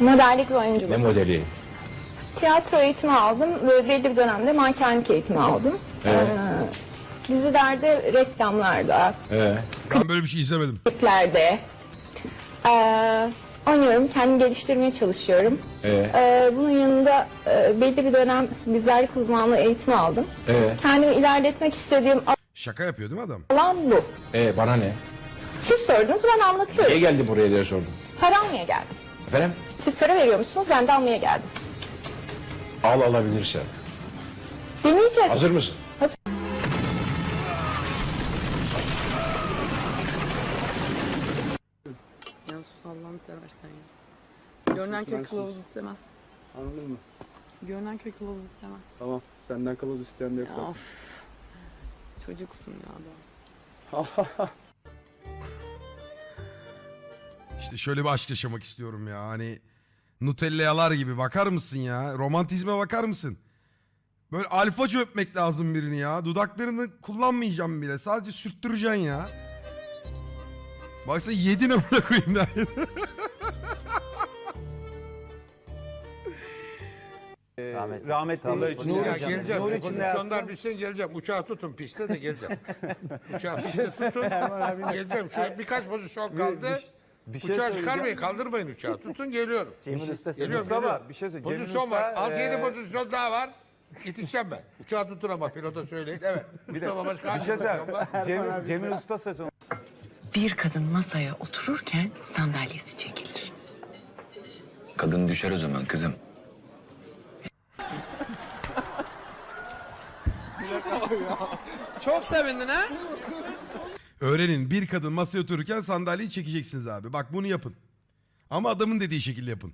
Modellik ve Ne oyunculuk. modeli? Tiyatro eğitimi aldım ve belli bir dönemde mankenlik eğitimi aldım. Evet. Ee, dizilerde, reklamlarda, Ee, Ben böyle bir şey izlemedim. kliplerde ee, oynuyorum. Kendimi geliştirmeye çalışıyorum. ee, Ee, bunun yanında e, belli bir dönem güzellik uzmanlığı eğitimi aldım. ee, Kendimi ilerletmek istediğim Şaka yapıyor değil mi adam? alan bu. ee, bana ne? Siz sordunuz ben Niye anlatıyorum. geldin buraya diye sordum. Para almaya geldim. Efendim? Siz para veriyormuşsunuz ben de almaya geldim. Al alabilirsen. Deneyeceğiz. Hazır mısın? Ya sus Allah'ını seversen ya. Görünen köy kılavuz istemez. Anladın mı? Görünen köy kılavuz istemez. Tamam. Senden kılavuz isteyen de yok zaten. of. Çocuksun ya da. İşte şöyle bir aşk yaşamak istiyorum ya. Hani Nutellayalar gibi bakar mısın ya? Romantizme bakar mısın? Böyle alfaca öpmek lazım birini ya. Dudaklarını kullanmayacağım bile. Sadece sürttüreceksin ya. Baksana yedin amına koyayım daha. Rahmetli. Rahmetli Nur için Nur geleceğim. geleceğim. Nur için pozisyonlar bitsin geleceğim. Uçağı tutun piste de geleceğim. Uçağı piste tutun. geleceğim. Şu birkaç pozisyon kaldı. Bir şey Uçağı söyleyeceğim. çıkarmayın kaldırmayın uçağı. Tutun geliyorum. Cemil Usta Geliyorum, Usta geliyorum. var. Bir şey söyleyeyim. Cemil Pozisyon var. Usta, 6-7 eee, pozisyon daha var. Yetişeceğim ben. Uçağı tutun ama pilota söyleyin. Evet. Mustafa Başkan. Bir şey var. Cemil, Cemil Usta sezonu. Bir kadın masaya otururken sandalyesi çekilir. Kadın düşer o zaman kızım. Çok sevindin ha? Öğrenin bir kadın masaya otururken sandalyeyi çekeceksiniz abi. Bak bunu yapın. Ama adamın dediği şekilde yapın.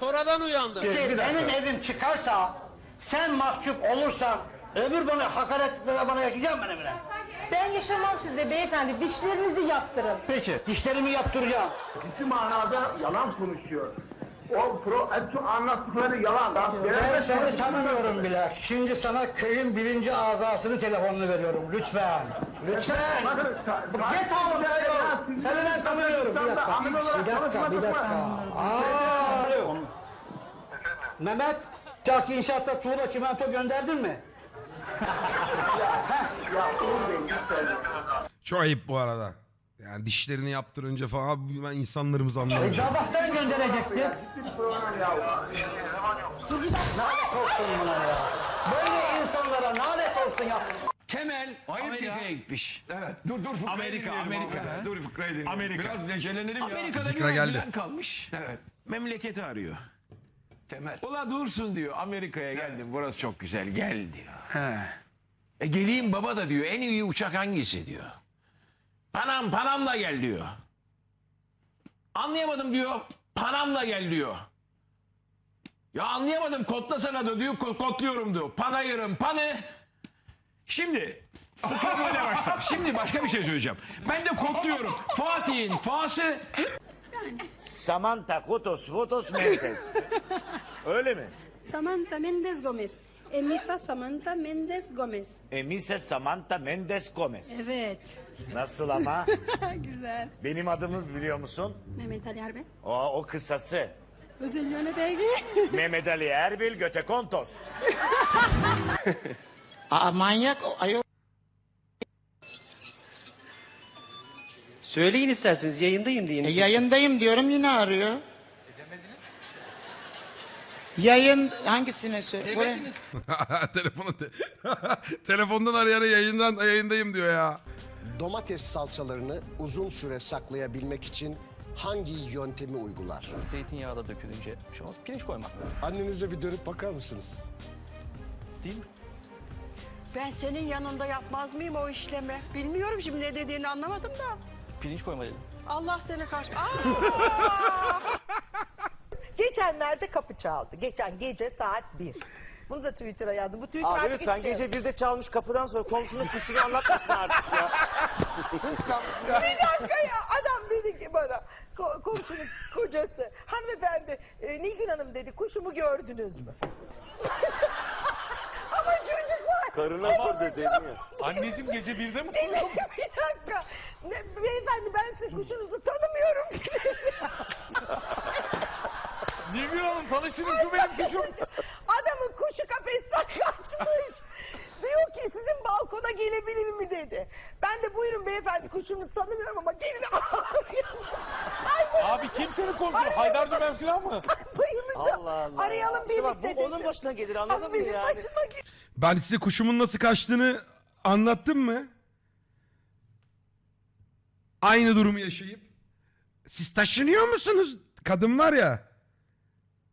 Sonradan uyandı. Benim evim çıkarsa, sen mahcup olursan, öbür bana hakaret ve bana yaşayacağım ben evine. Ben yaşamam sizde beyefendi. Dişlerinizi yaptırın. Peki. Dişlerimi yaptıracağım. Ciddi manada yalan konuşuyor. O pro, hepsi anlattıkları yalan. Ben seni tanımıyorum bile. Şimdi sana köyün birinci azasını telefonunu veriyorum. Lütfen. Lütfen. Git oğlum. Seni ben tanımıyorum. Bir dakika. Bir dakika. Bir dakika. Aa. Mehmet. Çak inşaatta tuğla çimento gönderdin mi? Çok ayıp bu arada. Yani dişlerini yaptırınca falan abi ben insanlarımız E, anlamıyor. sabahtan gönderecekti. Lanet olsun buna ya. Böyle insanlara lanet olsun ya. Temel Amerika'ya gitmiş. Evet. Dur dur Amerika, Amerika. Dur fıkrayı dinleyelim. Amerika. Biraz neşelenelim ya. Amerika'da Zikra bir geldi. geldi. kalmış. Evet. Memleketi arıyor. Temel. Ula dursun diyor. Amerika'ya geldim. Burası çok güzel. Gel diyor. He. E geleyim baba da diyor. En iyi uçak hangisi diyor. Panam, Panam'la gel diyor. Anlayamadım diyor. Panam'la gel diyor. Ya anlayamadım kodlasana da diyor ko- kodluyorum diyor. Panayırım panı. Şimdi fıkra böyle başlar. Şimdi başka bir şey söyleyeceğim. Ben de kodluyorum. Fatih'in fası Samantha Fotos Fotos Mendes. Öyle mi? Samantha Mendes Gomez. Emisa Samantha Mendes Gomez. Emise Samantha Mendes Gomez. Evet. Nasıl ama? Güzel. Benim adımız biliyor musun? Mehmet Ali Erbe. O, o kısası. Özel yöne belge. Mehmet Ali Erbil Göte Kontos. Aa manyak o ayol. Söyleyin isterseniz yayındayım deyin. E, yayındayım diyorum yine arıyor. Yayın hangisine söyle? Telefonu te- telefondan arayana yayından yayındayım diyor ya. Domates salçalarını uzun süre saklayabilmek için hangi yöntemi uygular? Zeytinyağı da dökülünce bir şey olmaz. Pirinç koymak. Annenize bir dönüp bakar mısınız? Değil mi? Ben senin yanında yapmaz mıyım o işlemi? Bilmiyorum şimdi ne dediğini anlamadım da. Pirinç koyma dedim. Allah seni karşı... Geçenlerde kapı çaldı. Geçen gece saat 1. Bunu da Twitter'a yazdım. Bu Twitter Abi artık lütfen hiç- gece birde çalmış kapıdan sonra komşunun kuşunu anlatmasın artık ya. Bir dakika ya adam dedi ki bana ko- komşunun kocası hanımefendi e, Nilgün Hanım dedi kuşumu gördünüz mü? Ama çocuk var. Karına sor dedi ya. Anneciğim gece birde mi? Bir dakika, bir dakika. Ne, beyefendi ben sizin kuşunuzu tanımıyorum. Nilgün Hanım tanıştırın şu benim kuşum. Adamın kuşu kafesten kaçmış. Diyor ki sizin balkona gelebilir mi dedi. Ben de buyurun beyefendi kuşumu tanımıyorum ama gelin Abi kimsenin komşu? Haydar Dümen falan mı? Bayılacağım. Arayalım birlikte. Bu onun başına gelir anladın mı yani? Başıma gelir. Ben size kuşumun nasıl kaçtığını anlattım mı? Aynı durumu yaşayıp siz taşınıyor musunuz? Kadın var ya.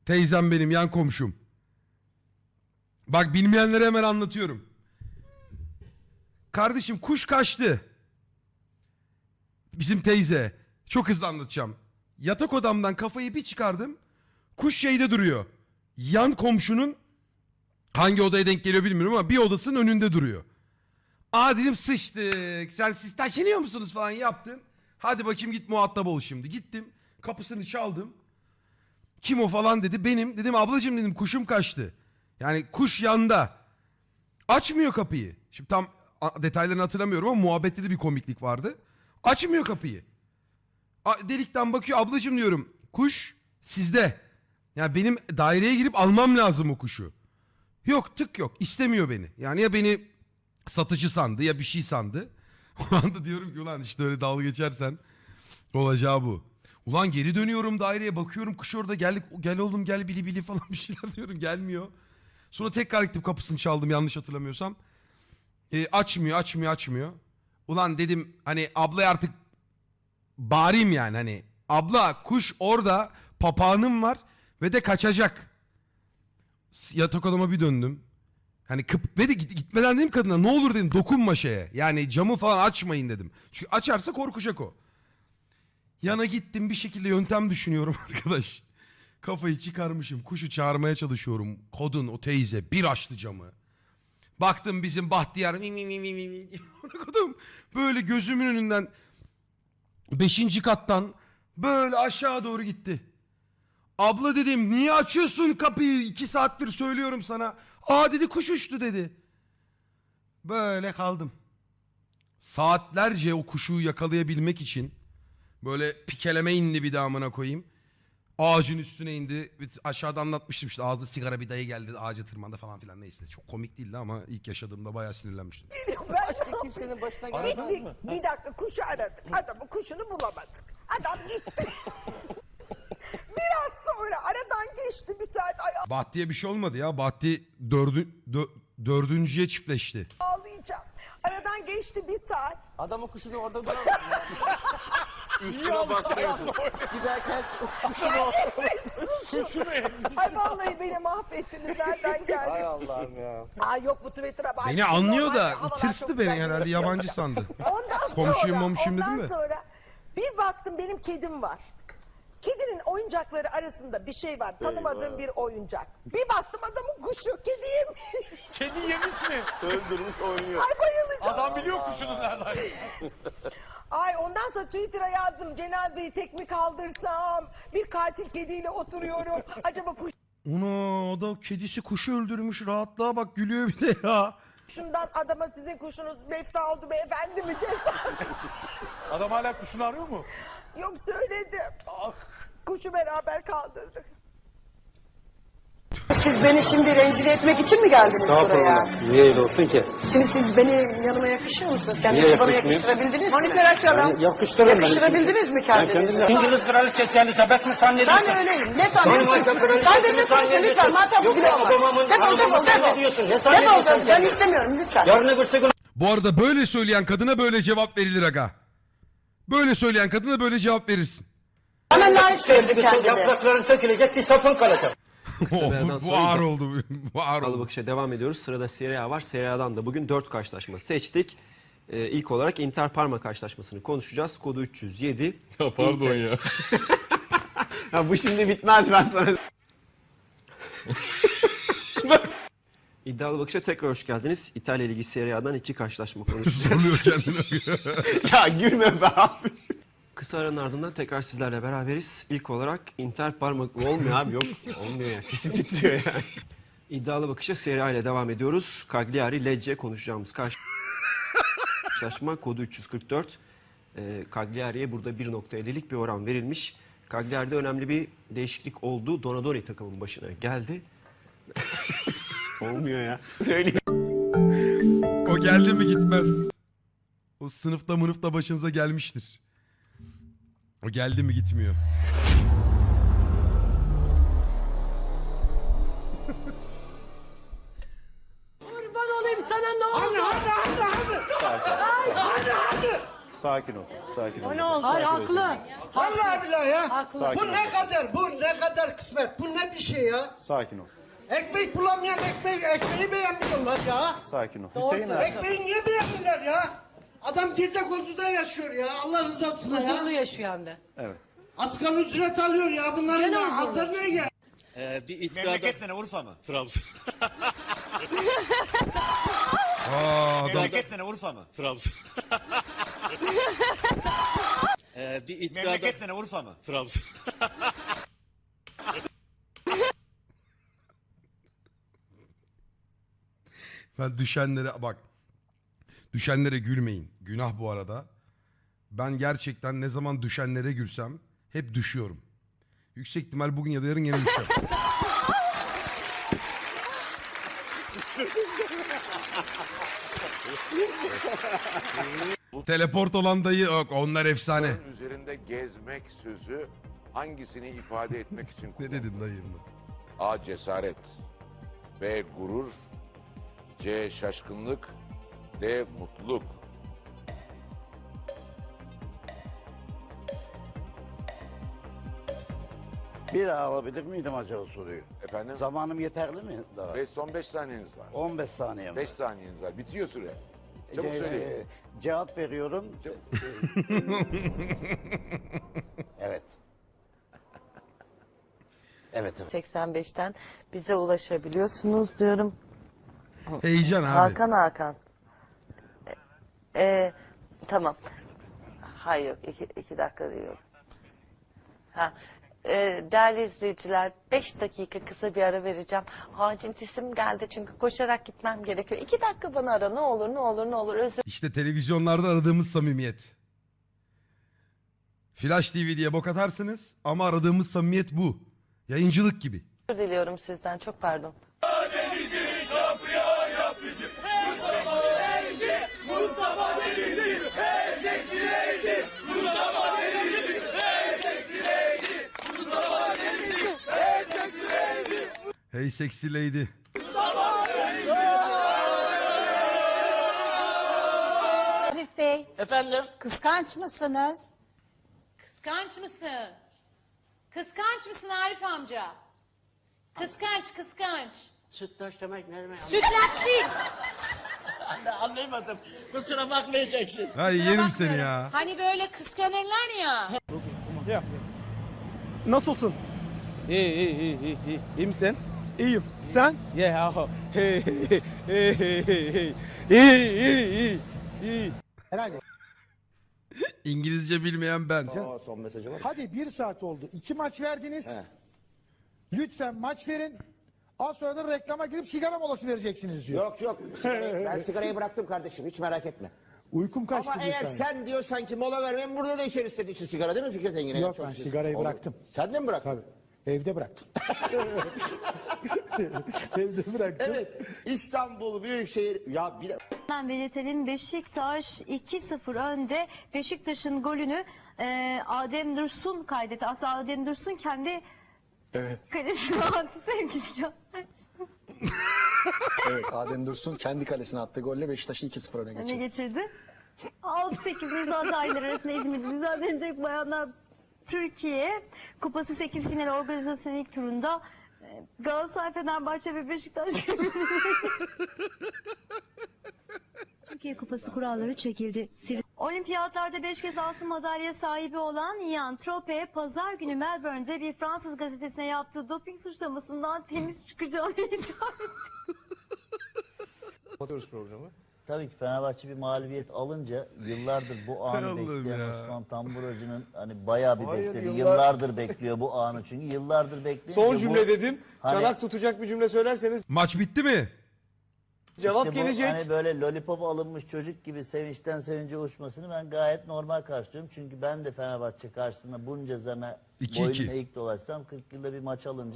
Teyzem benim yan komşum. Bak bilmeyenlere hemen anlatıyorum. Kardeşim kuş kaçtı. Bizim teyze. Çok hızlı anlatacağım. Yatak odamdan kafayı bir çıkardım. Kuş şeyde duruyor. Yan komşunun Hangi odaya denk geliyor bilmiyorum ama bir odasının önünde duruyor. Aa dedim sıçtık. Sen siz taşınıyor musunuz falan yaptın. Hadi bakayım git muhatap ol şimdi. Gittim kapısını çaldım. Kim o falan dedi. Benim. Dedim ablacığım dedim kuşum kaçtı. Yani kuş yanda. Açmıyor kapıyı. Şimdi tam detaylarını hatırlamıyorum ama muhabbette de bir komiklik vardı. Açmıyor kapıyı. Delikten bakıyor ablacığım diyorum. Kuş sizde. Yani benim daireye girip almam lazım o kuşu. Yok tık yok istemiyor beni. Yani ya beni satıcı sandı ya bir şey sandı. O anda diyorum ki ulan işte öyle dalga geçersen olacağı bu. Ulan geri dönüyorum daireye bakıyorum kuş orada gel, gel oğlum gel bili bili falan bir şeyler diyorum gelmiyor. Sonra tekrar gittim kapısını çaldım yanlış hatırlamıyorsam. E, açmıyor açmıyor açmıyor. Ulan dedim hani ablaya artık bağırayım yani hani. Abla kuş orada papağanım var ve de kaçacak yatak odama bir döndüm. Hani kıp ve de git- gitmeden dedim kadına ne olur dedim dokunma şeye. Yani camı falan açmayın dedim. Çünkü açarsa korkacak o. Yana gittim bir şekilde yöntem düşünüyorum arkadaş. Kafayı çıkarmışım. Kuşu çağırmaya çalışıyorum. Kadın o teyze bir açtı camı. Baktım bizim Bahtiyar. Böyle gözümün önünden beşinci kattan böyle aşağı doğru gitti. Abla dedim niye açıyorsun kapıyı? iki saattir söylüyorum sana. Aa dedi kuş uçtu dedi. Böyle kaldım. Saatlerce o kuşu yakalayabilmek için böyle pikeleme indi bir daha amına koyayım. Ağacın üstüne indi. Bir- Aşağıda anlatmıştım işte ağzında sigara bir dayı geldi ağaca tırmandı falan filan neyse. Çok komik değildi ama ilk yaşadığımda bayağı sinirlenmiştim. Başka kimsenin başına gelmez mi? Bir dakika kuşu aradık. Adamın kuşunu bulamadık. Adam gitti. Biraz sonra aradan geçti bir saat ay Bahti'ye bir şey olmadı ya. Bahti dördü, dö- dördüncüye çiftleşti. ağlayacağım. Aradan geçti bir saat. Adamın kuşunu orada duramaz. Üstüne basıyorsun. Giderken Ay vallahi beni mahvettiniz. Nereden geldi? Hay Allah'ım ya. Aa yok bu Twitter'a bak. Beni anlıyor da Havalar tırstı çok beni güzel herhalde yabancı sandı. Ondan Komşuyum, sonra, momşuyum dedim ondan de. sonra bir baktım benim kedim var. Kedinin oyuncakları arasında bir şey var. Tanımadığım bir oyuncak. Bir baktım adamın kuşu. Kedi yemiş. Kedi yemiş mi? Öldürmüş oynuyor. Ay bayılacağım. Adam biliyor kuşunu nereden. Ay ondan sonra Twitter'a yazdım. Cenazeyi tek mi kaldırsam? Bir katil kediyle oturuyorum. Acaba Ona o da kedisi kuşu öldürmüş rahatlığa bak gülüyor bir de ya. kuşundan adama sizin kuşunuz mefta oldu beyefendi mi? Adam hala kuşunu arıyor mu? Yok söyledim. Kuşu beraber kaldırdık. Siz beni şimdi rencide etmek için mi geldiniz buraya? Niye öyle olsun ki? Şimdi siz beni yanıma yakışıyor musunuz? Niye Kendinizi bana yakışmayayım? yakıştırabildiniz mi? Monitör açalım. Yakıştırın beni. Yakıştırabildiniz mi kendinizi? İngiliz kraliçesi Elizabeth mi zannediyorsun? Ben öyleyim. Ne sanıyorsun? Ben de ne sanıyorsun? Lütfen muhatap bile olma. Defol defol defol. Defol defol. Ben istemiyorum lütfen. Yarın öbür gün Bu arada böyle söyleyen kadına böyle cevap verilir aga. Böyle söyleyen kadına böyle cevap verirsin. Bana layık gördü kendini. yaprakların sökülecek bir sapın kalacak. bu, bu ağır oldu. Bu ağır oldu. bakışa devam ediyoruz. Sırada Serie A var. Serie A'dan da bugün 4 karşılaşma seçtik. Ee, ilk olarak Inter Parma karşılaşmasını konuşacağız. Kodu 307. Ya pardon ya. ya bu şimdi bitmez ben sana. İddialı Bakış'a tekrar hoş geldiniz. İtalya Ligi Serie A'dan iki karşılaşma konuşacağız. Zorluyor kendini. ya gülme be abi. Kısa aranın ardından tekrar sizlerle beraberiz. İlk olarak Inter Parma olmuyor abi yok. Olmuyor yani. Sesim titriyor yani. İddialı bakışa Serie A ile devam ediyoruz. Cagliari Lecce konuşacağımız karşılaşma kodu 344. Ee, Cagliari'ye burada 1.50'lik bir oran verilmiş. Cagliari'de önemli bir değişiklik oldu. Donadoni takımın başına geldi. Olmuyor ya. Söyleyeyim. O geldi mi gitmez. O sınıfta mınıfta başınıza gelmiştir. O geldi mi gitmiyor. Kurban olayım sana ne oldu? Hadi hadi hadi hadi. Hadi hadi. Sakin ol. Sakin ol. Ne oldu? Hayır haklı. Vallahi billahi ya. Haklı. Bu ne kadar, bu ne kadar kısmet, bu ne bir şey ya. Sakin ol. Ekmek bulamayan ekmek, ekmeği beğenmiyorlar ya. Sakin ol. Doğru Hüseyin abi. Ekmeği niye beğenmiyorlar ya? Adam gece konduda yaşıyor ya, Allah rızasına Huzurlu ya. yaşıyor hem de. Evet. Asgari ücret alıyor ya, bunların Gene da huzurlu. gel? Memleket ne Urfa mı? Trabzon. Aa, adam, Memleket ne Urfa mı? Trabzon. Memleket ne Urfa mı? Trabzon. ben düşenlere bak. Düşenlere gülmeyin. Günah bu arada. Ben gerçekten ne zaman düşenlere gülsem hep düşüyorum. Yüksek ihtimal bugün ya da yarın yine düşeceğim. Teleport olan dayı yok. Onlar efsane. Üzerinde gezmek sözü hangisini ifade etmek için Ne dedin dayım? A. Cesaret B. Gurur C. Şaşkınlık D. Mutluluk Bir alabilir miydim acaba soruyu? Efendim? Zamanım yeterli mi daha? Ve son 5 saniyeniz var. 15 saniye mi? 5 saniyeniz var. Bitiyor süre. Çabuk Ee, söyleyin. Cevap veriyorum. evet. Evet evet. 85'ten bize ulaşabiliyorsunuz diyorum. Heyecan abi. Hakan Hakan. Ee, tamam. Hayır yok. iki, iki dakika diyorum. Ha. Ee, değerli izleyiciler 5 dakika kısa bir ara vereceğim. Acil cisim geldi çünkü koşarak gitmem gerekiyor. 2 dakika bana ara ne olur ne olur ne olur özür İşte televizyonlarda aradığımız samimiyet. Flash TV diye bok atarsınız ama aradığımız samimiyet bu. Yayıncılık gibi. diliyorum sizden çok pardon. Sexy lady. Arif Bey, Efendim? kıskanç mısınız? Kıskanç mısın? Kıskanç mısın Arif amca? Kıskanç, kıskanç. Sütlaç demek ne demek? Sütlaç değil. Anlayamadım. Kusura bakmayacaksın. Hay yerim seni ya. Hani böyle kıskanırlar ya. Nasılsın? İyi iyi iyi iyi iyi. İyi misin? İyiyim. Sen? Yeah. Hey hey hey hey hey. İyi iyi iyi. İyi. Herhalde. İngilizce bilmeyen ben. son mesajı var. Hadi bir saat oldu. İki maç verdiniz. Lütfen maç verin. Az sonra da reklama girip sigara molası vereceksiniz diyor. Yok yok. ben sigarayı bıraktım kardeşim. Hiç merak etme. Uykum kaçtı Ama eğer lütfen. sen diyorsan ki mola vermem burada da içeriz senin için sigara değil mi Fikret Engin'e? Yok, ben sigarayı Olur. bıraktım. Sen de mi bıraktın? Tabii. Evde bıraktım. Evde bıraktım. Evet. İstanbul Büyükşehir. Ya bir de... Ben belirtelim Beşiktaş 2-0 önde. Beşiktaş'ın golünü e, Adem Dursun kaydetti. Aslında Adem Dursun kendi Evet. kalesine attı sevgili Can. Evet Adem Dursun kendi kalesine attığı golle Beşiktaş'ı 2-0 öne Ne geçirdi. geçirdi? 6-8 imza adayları arasında İzmir'de düzenlenecek bayanlar Türkiye Kupası 8 final organizasyonu ilk turunda e, Galatasaray, Fenerbahçe ve Beşiktaş Türkiye Kupası kuralları çekildi. Olimpiyatlarda 5 kez altın madalya sahibi olan Ian Trope pazar günü Melbourne'de bir Fransız gazetesine yaptığı doping suçlamasından temiz çıkacağını iddia etti. Kapatıyoruz programı. Tabii ki Fenerbahçe bir mağlubiyet alınca yıllardır bu anı Allah'ım bekleyen ya. Osman Tamburacı'nın hani bayağı bir Hayır, bekledi. yıllar- Yıllardır bekliyor bu anı çünkü yıllardır bekliyor. Son cümle dedim. Hani- Çanak tutacak bir cümle söylerseniz Maç bitti mi? Cevap İşte bu gelecek. Hani böyle lollipop alınmış çocuk gibi sevinçten sevince uçmasını ben gayet normal karşılıyorum. Çünkü ben de Fenerbahçe karşısında bunca zaman İki boyun iki. eğik dolaşsam 40 yılda bir maç alınca